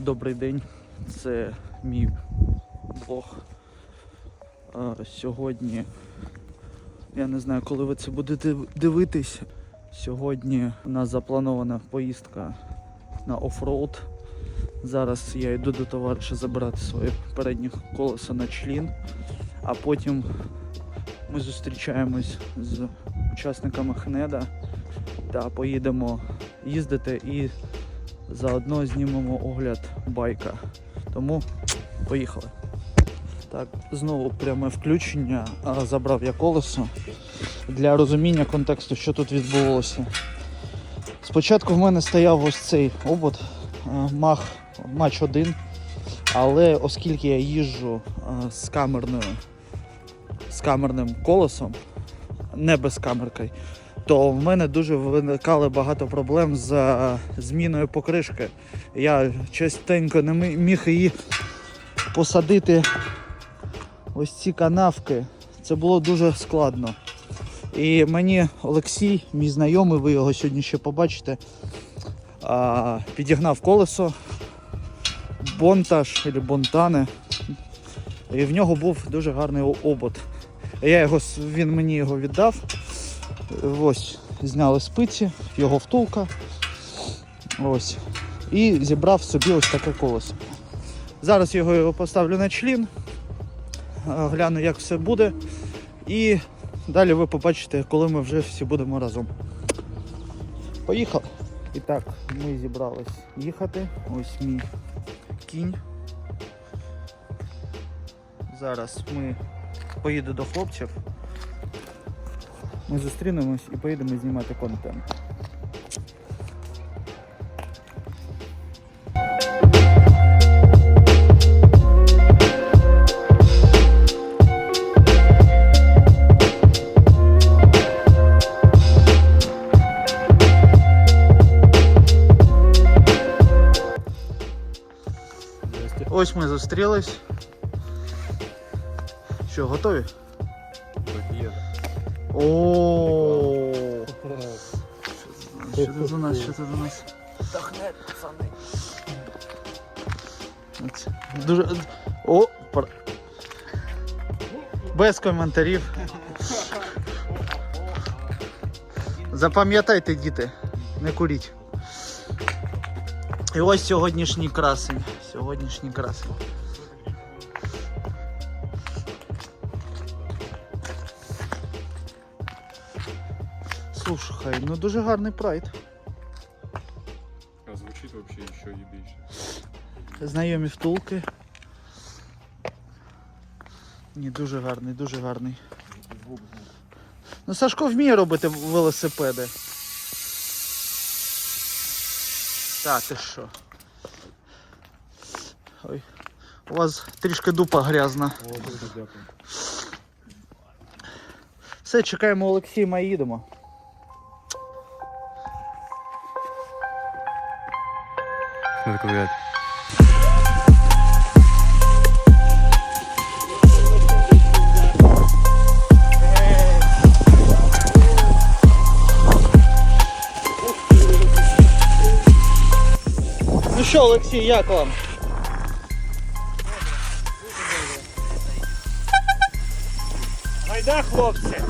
Добрий день, це мій блог. Сьогодні, я не знаю, коли ви це будете дивитись. Сьогодні у нас запланована поїздка на оффроуд. Зараз я йду до товариша забирати своє переднє колесо на члін, а потім ми зустрічаємось з учасниками ХНЕДа та поїдемо їздити і заодно знімемо огляд байка. Тому поїхали. Так, знову пряме включення. Забрав я колесо для розуміння контексту, що тут відбувалося. Спочатку в мене стояв ось цей обод Мах Матч 1, але оскільки я їжджу з камерною з камерним колесом, не без камеркою, то в мене дуже виникало багато проблем з е, зміною покришки. Я частенько не міг її посадити ось ці канавки. Це було дуже складно. І мені Олексій, мій знайомий, ви його сьогодні ще побачите, підігнав колесо, бонтаж або бонтане. І в нього був дуже гарний обод. Я його, він мені його віддав. Ось, зняли спиці, його втулка. Ось. І зібрав собі ось таке колесо. Зараз його поставлю на члін, е, гляну, як все буде. І далі ви побачите, коли ми вже всі будемо разом. Поїхали. І так, ми зібрались їхати. Ось мій кінь. Зараз ми поїду до хлопців. Ми зустрінемось і поїдемо знімати контент. Ось ми зустрілись. Що, готові? О, Що це за нас? Що це за нас? Дохне, пацани. Дуже. О, пар... Без коментарів. Запам'ятайте, діти, не куріть. І ось сьогоднішній красень. Сьогоднішній красень. Слушай, ну дуже гарний прайд. А звучит вообще еще ебейше. Знайомі втулки. Ні, дуже гарний, дуже гарний. Ну, Сашко вміє робити велосипеди. Та ти що? Ой. У вас трішки дупа грязна. Все, чекаємо Олексія і їдемо. Смотри, Ну що, Олексій, як вам? Гайда, хлопці!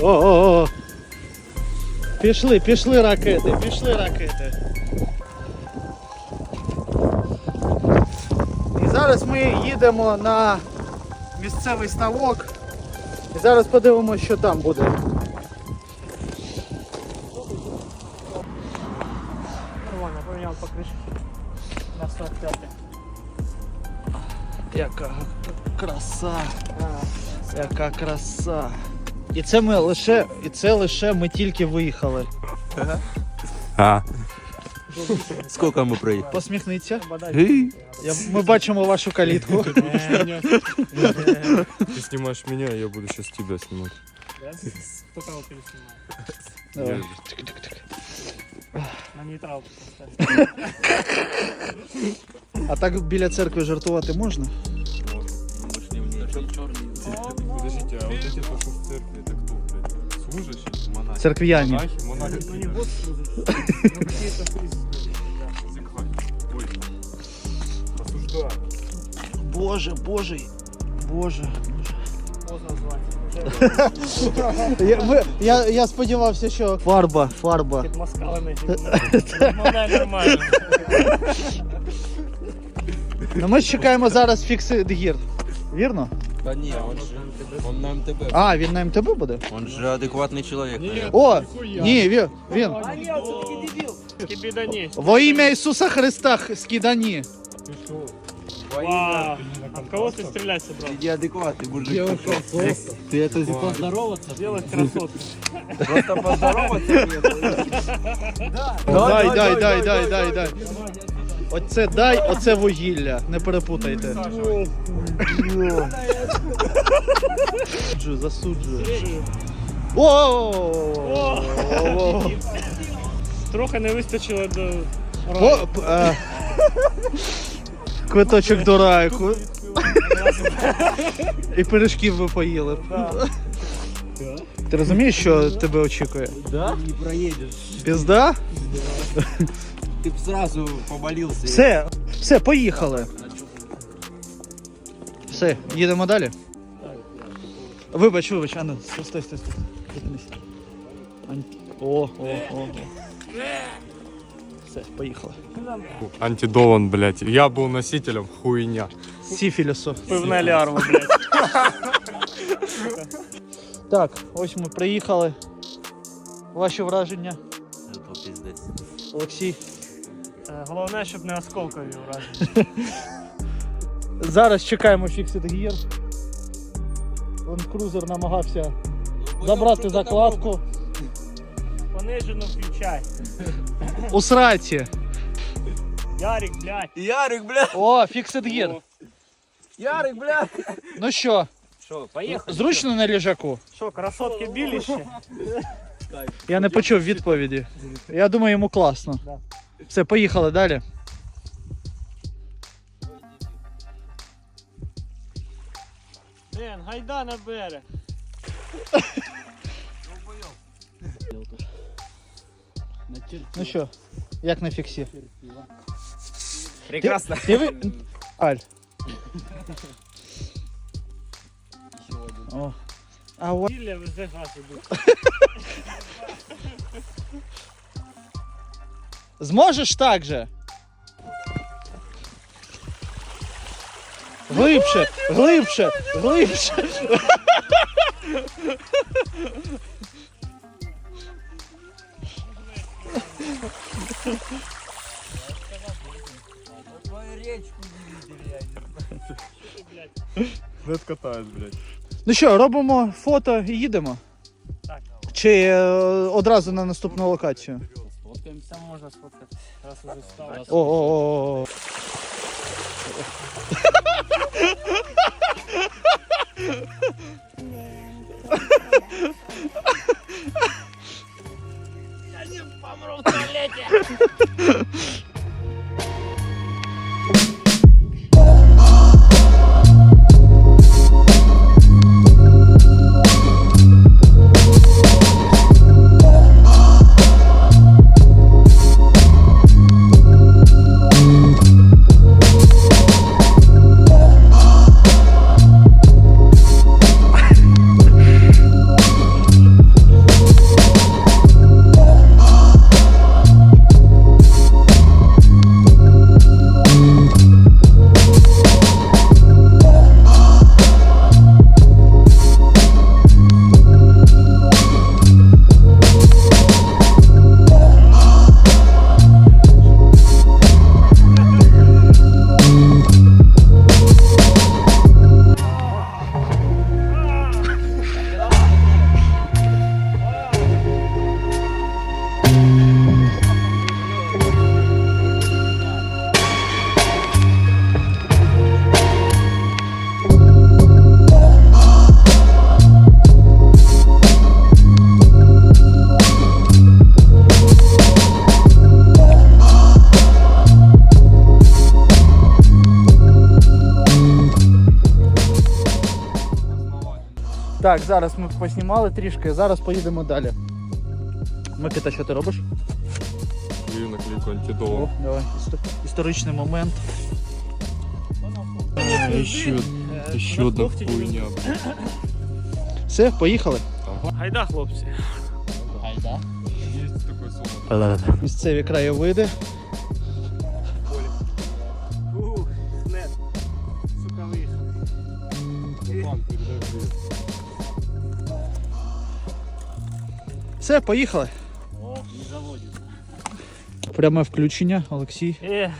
О-о-о. Пішли, пішли ракети, пішли ракети. І зараз ми їдемо на місцевий ставок. І зараз подивимося, що там буде. Нормально, поміняв покришку на 45. Яка краса. Яка краса. І це ми лише, і це лише ми тільки виїхали. А. Сколько мы проехали? Посміхніться. Эй. Я, ми бачимо вашу калітку. Ты снимаешь меня, я буду сейчас тебя снимать. Хто кого переснімає? Давай. На нейтралку поставь. А так біля церкви жартувати можна? вот эти, то, что в церкви, это кто, блядь? Служащие? Монахи? Церквяне. Монахи, монахи. Ну не вот служащие, ну. Боже, боже, боже, Я, ви- я, я сподівався, що фарба, фарба. Під маскалами Нормально. Ну, ми чекаємо зараз фіксит гір. Вірно? Да не, он же, он на МТБ. А, він на МТБ буде? Он же адекватный человек. наверное. О! Ні, він. він. А ні, все-таки дебіл. Кибідані. Во ім'я Ісуса Христа х- скидані. Вау. От кого ти стріляти собрав? Ты неадекватный мужик. Білих красот. Просто поздороваться Дай, дай, дай, дай, дай, дай. Оце дай, оце вугілля. Не перепутайте. Засуджую, засуджую. О! Трохи не вистачило до О, е, Квиточок до райку. І пиріжків ви поїли. Ти розумієш, що тебе очікує? Да? Не проедешь. Пізда? Ты б сразу помолился. Все, все, поїхали. Все, їдемо далі. Вибач, вибач, Анна, стой, стой, стой. стой. Зупинись. Ань- О, о, о, о. Все, поїхали. Антидолан, блядь. Я был носителем хуйня. Сіфілісу. пивна лярва, блядь. Так, ось ми приїхали. Ваші враження, Это пиздец. Олексій. Головне, щоб не осколкові враження. Зараз чекаємо фіксит гір. Крузер намагався забрати закладку. Понижену включай. У сраці. Ярик, блядь. Ярик, бля! О, фіксит гір. Ярик, бля! Ну що, Что, поехали? зручно на ліжаку? Що, красотки білі ще? Я не почув відповіді. Я думаю, йому класно. Да. Все, поїхали далі. Блін, гайда на берег. Ну що, як на фіксі? Прекрасно. Ти ви... Аль. О. А о... Білля вже газ ідуть. Зможеш так же? Глибше, глибше, глибше. Дед катаюсь, блядь. Ну що, робимо фото і їдемо? Так. Чи е, одразу на наступну локацію? Сфоткаємося, можна сфоткати. Раз уже стало. О, о, о, о. Так, зараз ми поснімали трішки, зараз поїдемо далі. Микита, що ти робиш? Клею наклейку О, антидолан. давай, істо- історичний момент. еще, еще одна хуйня. Все, поїхали. Гайда, хлопці. Есть такой сон. Місцеві краєвиди. Все, поїхали. О, не заводить. Пряме включення, Олексій. Е,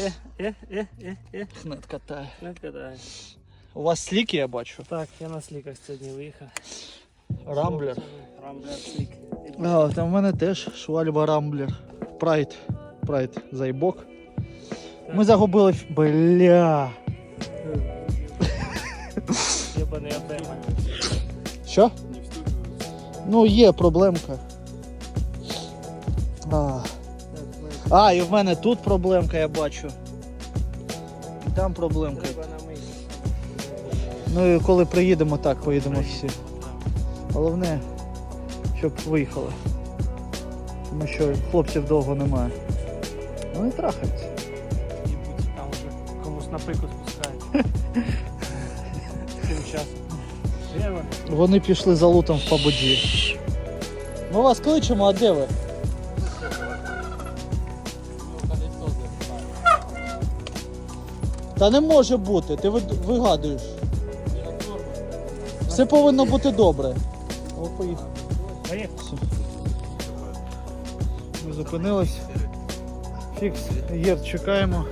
е, е, е, е, е. Хнет катає. Не кидай. У вас сліки, я бачу. Так, я на сліках сьогодні виїхав. Рамблер. Рамблер слік. А, там в мене теж швальба Рамблер. Прайд. Прайд зайбок. Ми загубили. Бля. Єбаний. Що? Ну, є проблемка. А, а і в мене тут проблемка, я бачу. І там проблемка. Ну і коли приїдемо, так, поїдемо всі. Головне, щоб виїхали. Тому що хлопців довго немає. Вони трахаються. Їбуть, там вже комусь на пику спускають. Тим часом. Вони? Пішли за лутом в пабуджі. Ми вас кличемо, а де ви? Та не може бути, ти вигадуєш. Все повинно бути добре. О, поїхали. Поїхали. Ми зупинились. Фікс, є, чекаємо.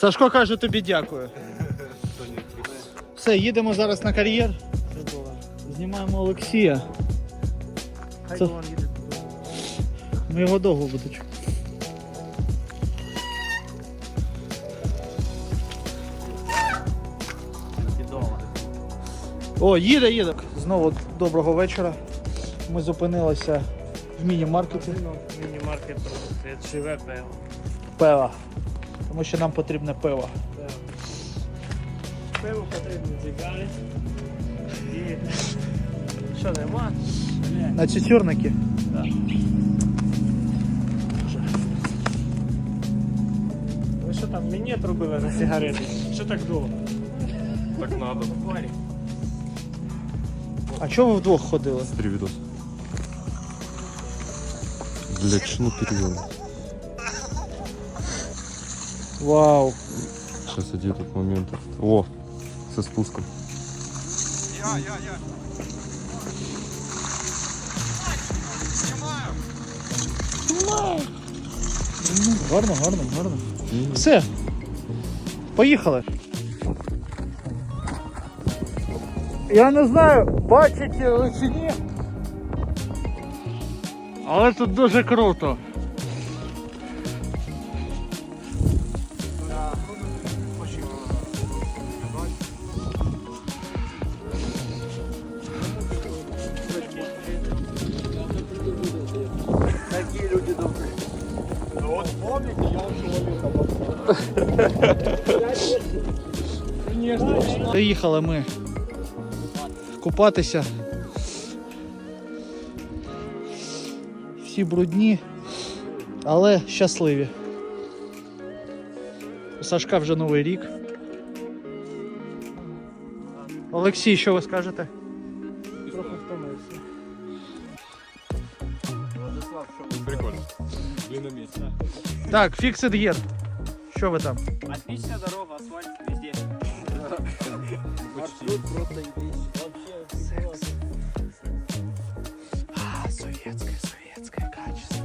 Сашко каже тобі дякую. Все, їдемо зараз на кар'єр. Знімаємо Олексія. Це-. Ми його довго будуть. чекати. О, їде, їде. Знову доброго вечора. Ми зупинилися в міні-маркеті. Міні-маркет. Живе пиво. Пива. Тому що нам потрібне пиво. Пиво. Пиво потрібно цікаві. І... Що нема? На цюцюрники. Так. Ви що там мінет робили на сигарети? Що так довго? Так надо. Парі. А чого ви вдвох ходили? Три видос. Блять, шну перевел. Вау. Сейчас иди этот момент. О, со спуском. Ну, гарно, гарно, гарно. Все. Поїхали. Я не знаю, бачите ви чи ні. Але тут дуже круто. Приїхали ми купатися. Всі брудні, але щасливі. У Сашка вже новий рік. Олексій, що ви скажете? Трохи втомився. Прикольно. Длинноместно. Так, Fixed Gear. Що ви там? Отличная дорога, Почти. А, советское, советское качество.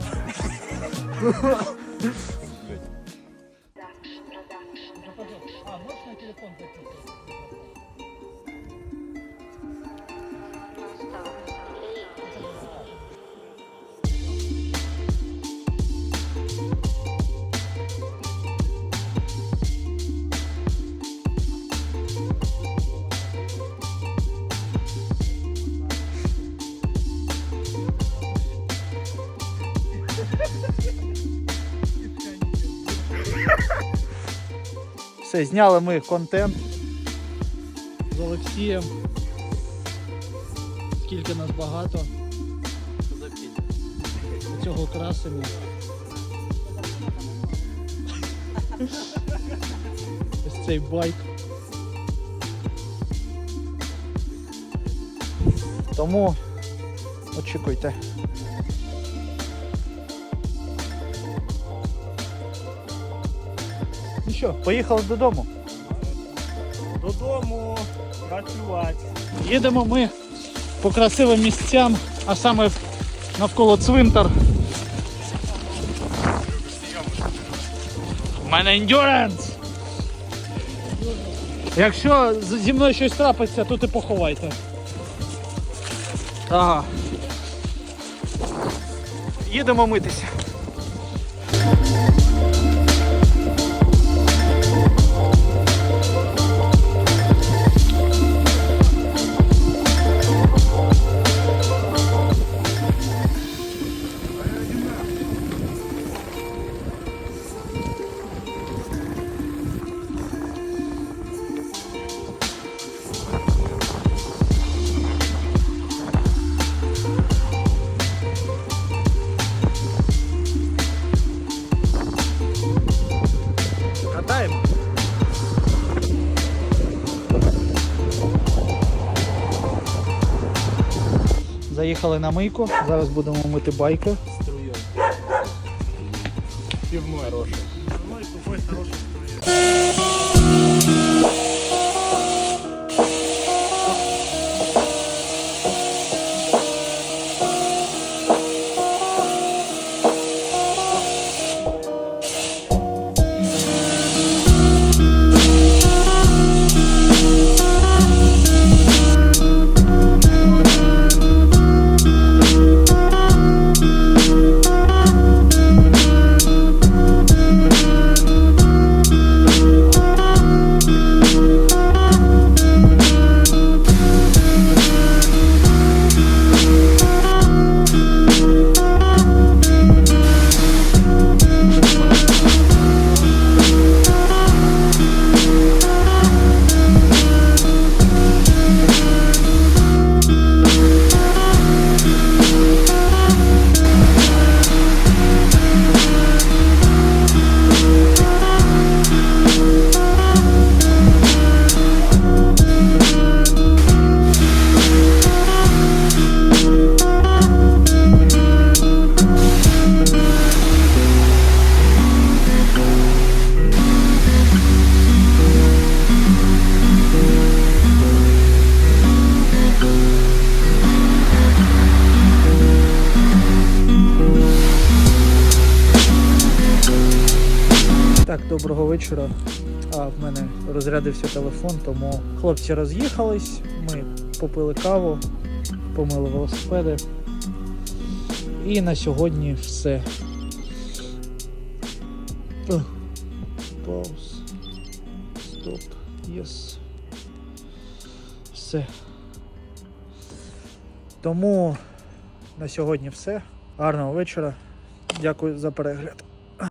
Все, зняли ми контент з Олексієм. Скільки нас багато. Песня? цього красення. Ось цей байк. Тому очікуйте. Що, поїхали додому. Додому працювати. Їдемо ми по красивим місцям, а саме навколо цвинтар. У мене ендюранс! Якщо зі мною щось трапиться, то ти поховайте. Ага. Їдемо митися. Заїхали на мийку, зараз будемо мити байки. Пивной. Хороший. Доброго вечора. А в мене розрядився телефон, тому хлопці роз'їхались, ми попили каву, помили велосипеди. І на сьогодні все. Пауз. Стоп. Єс. Все. Тому на сьогодні все. Гарного вечора. Дякую за перегляд.